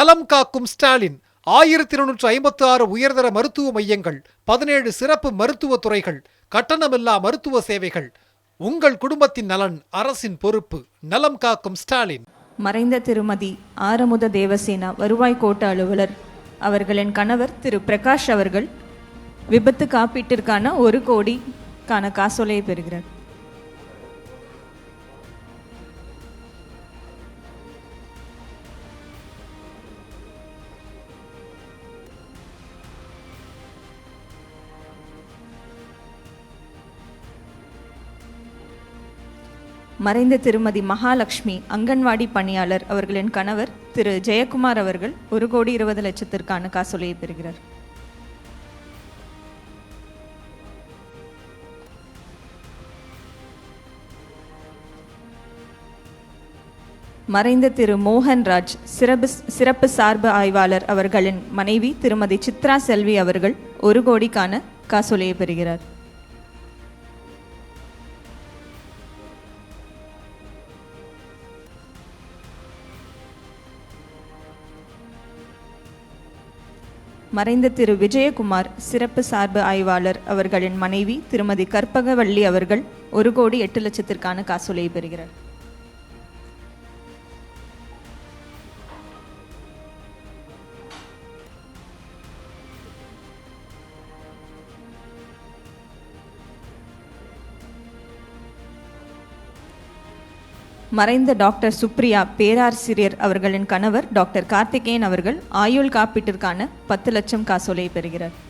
நலம் காக்கும் ஸ்டாலின். ஆயிரத்தி இருநூற்று ஐம்பத்தி ஆறு உயர்தர மருத்துவ மையங்கள் பதினேழு சிறப்பு மருத்துவ துறைகள் கட்டணமில்லா மருத்துவ சேவைகள். உங்கள் குடும்பத்தின் நலன் அரசின் பொறுப்பு. நலம் காக்கும் ஸ்டாலின். மறைந்த திருமதி ஆரமுத தேவசேனா வருவாய் கோட்ட அலுவலர். அவர்களின் கணவர் திரு பிரகாஷ் அவர்கள் விபத்து காப்பீட்டிற்கான ஒரு கோடிக்கான காசோலையை பெறுகிறார். மறைந்த திருமதி மகாலட்சுமி அங்கன்வாடி பணியாளர் அவர்களின் கணவர் திரு ஜெயக்குமார் அவர்கள் ஒரு கோடி இருபது லட்சத்திற்கான காசோலையை பெறுகிறார். மறைந்த திரு மோகன்ராஜ் சிறப்பு சிறப்பு சார்பு ஆய்வாளர் அவர்களின் மனைவி திருமதி சித்ரா செல்வி அவர்கள் ஒரு கோடிக்கான காசோலையை பெறுகிறார். மறைந்த திரு விஜயகுமார் சிறப்பு சார்பு ஆய்வாளர் அவர்களின் மனைவி திருமதி கற்பகவள்ளி அவர்கள் ஒரு கோடி எட்டு லட்சத்திற்கான காசோலையை பெறுகிறார். மறைந்த டாக்டர் சுப்ரியா பேராசிரியர் அவர்களின் கணவர் டாக்டர் கார்த்திகேயன் அவர்கள் ஆயுள் காப்பீட்டிற்கான பத்து லட்சம் காசோலையை பெறுகிறார்.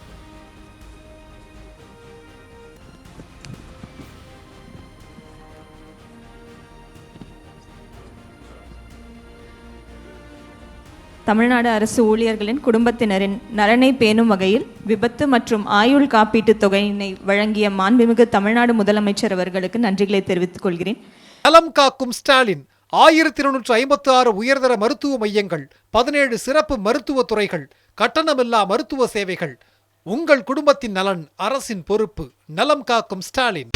தமிழ்நாடு அரசு ஊழியர்களின் குடும்பத்தினரின் நலனை பேணும் வகையில் விபத்து மற்றும் ஆயுள் காப்பீட்டுத் தொகையினை வழங்கிய மாண்புமிகு தமிழ்நாடு முதலமைச்சர் அவர்களுக்கு நன்றிகளை தெரிவித்துக் கொள்கிறேன். நலம் காக்கும் ஸ்டாலின். ஆயிரத்தி இருநூற்று ஐம்பத்தி ஆறு உயர்தர மருத்துவ மையங்கள் பதினேழு சிறப்பு மருத்துவ துறைகள் கட்டணமில்லா மருத்துவ சேவைகள். உங்கள் குடும்பத்தின் நலன் அரசின் பொறுப்பு. நலம் காக்கும் ஸ்டாலின்.